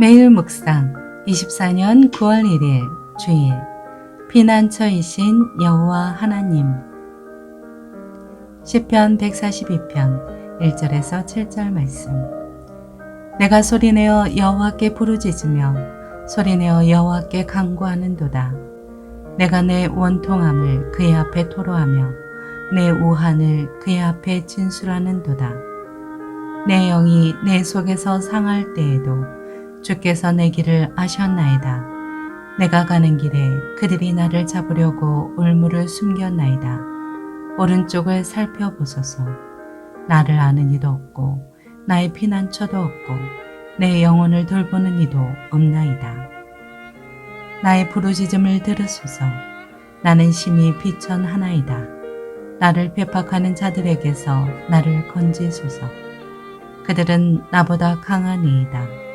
매일 묵상 24년 9월 1일 주일. 피난처이신 여호와 하나님. 시편 142편 1절에서 7절 말씀. 내가 소리내어 여호와께 부르짖으며 소리내어 여호와께 간구하는도다. 내가 내 원통함을 그의 앞에 토로하며 내 우한을 그의 앞에 진술하는도다. 내 영이 내 속에서 상할 때에도 주께서 내 길을 아셨나이다. 내가 가는 길에 그들이 나를 잡으려고 울무를 숨겼나이다. 오른쪽을 살펴보소서. 나를 아는 이도 없고 나의 피난처도 없고 내 영혼을 돌보는 이도 없나이다. 나의 부르짖음을 들으소서. 나는 심히 비천 하나이다. 나를 배박하는 자들에게서 나를 건지소서. 그들은 나보다 강한 이이다.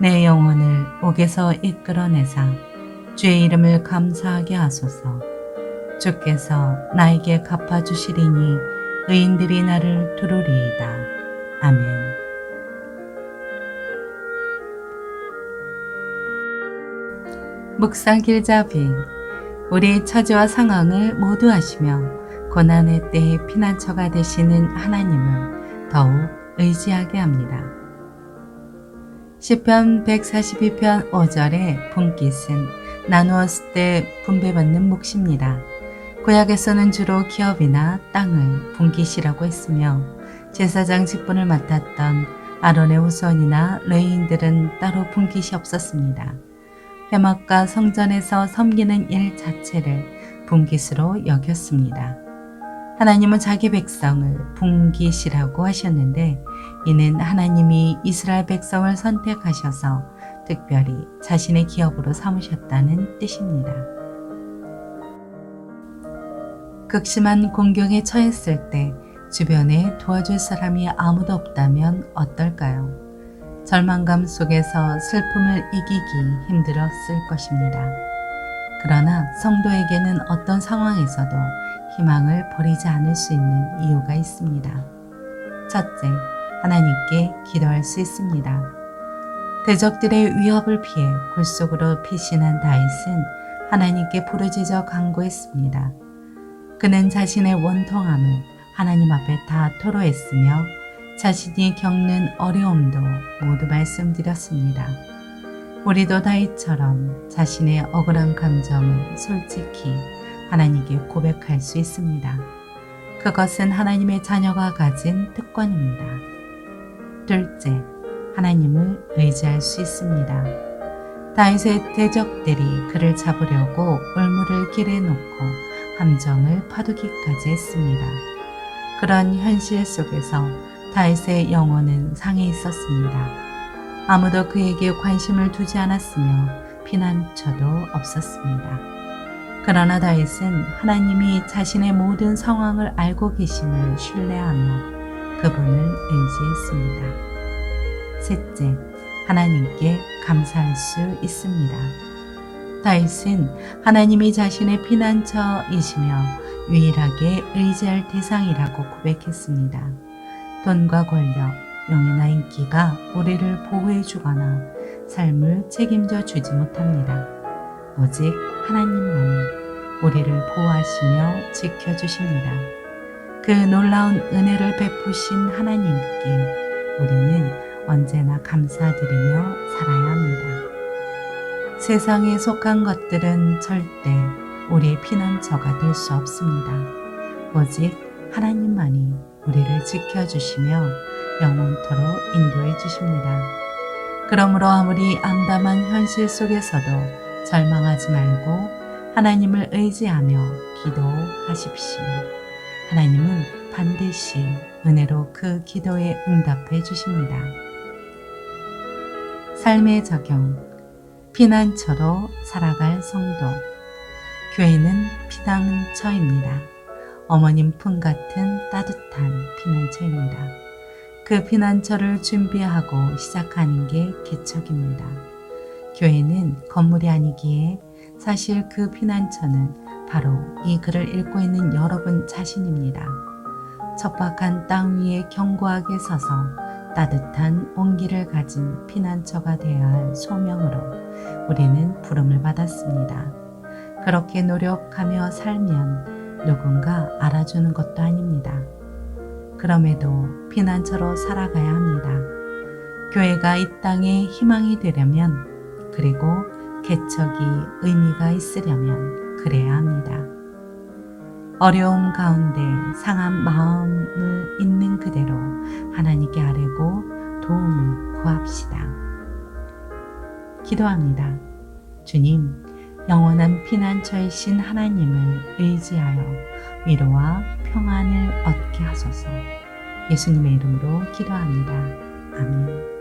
내 영혼을 옥에서 이끌어내사 주의 이름을 감사하게 하소서. 주께서 나에게 갚아주시리니 의인들이 나를 두루리이다. 아멘. 묵상 길잡이 우리 처지와 상황을 모두 아시며 고난의 때에 피난처가 되시는 하나님을 더욱 의지하게 합니다. 시편 142편 5절의 분깃은 나누었을 때 분배받는 몫입니다. 구약에서는 주로 기업이나 땅을 분깃이라고 했으며 제사장 직분을 맡았던 아론의 후손이나 레인들은 따로 분깃이 없었습니다. 회막과 성전에서 섬기는 일 자체를 분깃으로 여겼습니다. 하나님은 자기 백성을 분깃이라고 하셨는데 이는 하나님이 이스라엘 백성을 선택하셔서 특별히 자신의 기업으로 삼으셨다는 뜻입니다. 극심한 공경에 처했을 때 주변에 도와줄 사람이 아무도 없다면 어떨까요? 절망감 속에서 슬픔을 이기기 힘들었을 것입니다. 그러나 성도에게는 어떤 상황에서도 희망을 버리지 않을 수 있는 이유가 있습니다. 첫째, 하나님께 기도할 수 있습니다. 대적들의 위협을 피해 굴속으로 피신한 다윗은 하나님께 부르짖어 간구했습니다. 그는 자신의 원통함을 하나님 앞에 다 토로했으며 자신이 겪는 어려움도 모두 말씀드렸습니다. 우리도 다윗처럼 자신의 억울한 감정을 솔직히 하나님께 고백할 수 있습니다. 그것은 하나님의 자녀가 가진 특권입니다. 둘째, 하나님을 의지할 수 있습니다. 다윗의 대적들이 그를 잡으려고 울무를 길에 놓고 함정을 파두기까지 했습니다. 그런 현실 속에서 다윗의 영혼은 상해 있었습니다. 아무도 그에게 관심을 두지 않았으며 피난처도 없었습니다. 그러나 다윗은 하나님이 자신의 모든 상황을 알고 계심을 신뢰하며 그분을 의지했습니다. 셋째, 하나님께 감사할 수 있습니다. 다윗은 하나님이 자신의 피난처이시며 유일하게 의지할 대상이라고 고백했습니다. 돈과 권력, 명예나 인기가 우리를 보호해 주거나 삶을 책임져 주지 못합니다. 오직 하나님만이 우리를 보호하시며 지켜주십니다. 그 놀라운 은혜를 베푸신 하나님께 우리는 언제나 감사드리며 살아야 합니다. 세상에 속한 것들은 절대 우리의 피난처가 될 수 없습니다. 오직 하나님만이 우리를 지켜주시며 영원토록 인도해 주십니다. 그러므로 아무리 암담한 현실 속에서도 절망하지 말고 하나님을 의지하며 기도하십시오. 하나님은 반드시 은혜로 그 기도에 응답해 주십니다. 삶의 적용, 피난처로 살아갈 성도. 교회는 피난처입니다. 어머님 품 같은 따뜻한 피난처입니다. 그 피난처를 준비하고 시작하는 게 개척입니다. 교회는 건물이 아니기에 사실 그 피난처는 바로 이 글을 읽고 있는 여러분 자신입니다. 척박한 땅 위에 견고하게 서서 따뜻한 온기를 가진 피난처가 되어야 할 소명으로 우리는 부름을 받았습니다. 그렇게 노력하며 살면 누군가 알아주는 것도 아닙니다. 그럼에도 피난처로 살아가야 합니다. 교회가 이 땅에 희망이 되려면 그리고 개척이 의미가 있으려면 그래야 합니다. 어려움 가운데 상한 마음을 있는 그대로 하나님께 아뢰고 도움을 구합시다. 기도합니다. 주님, 영원한 피난처이신 하나님을 의지하여 위로와 평안을 얻게 하소서. 예수님의 이름으로 기도합니다. 아멘.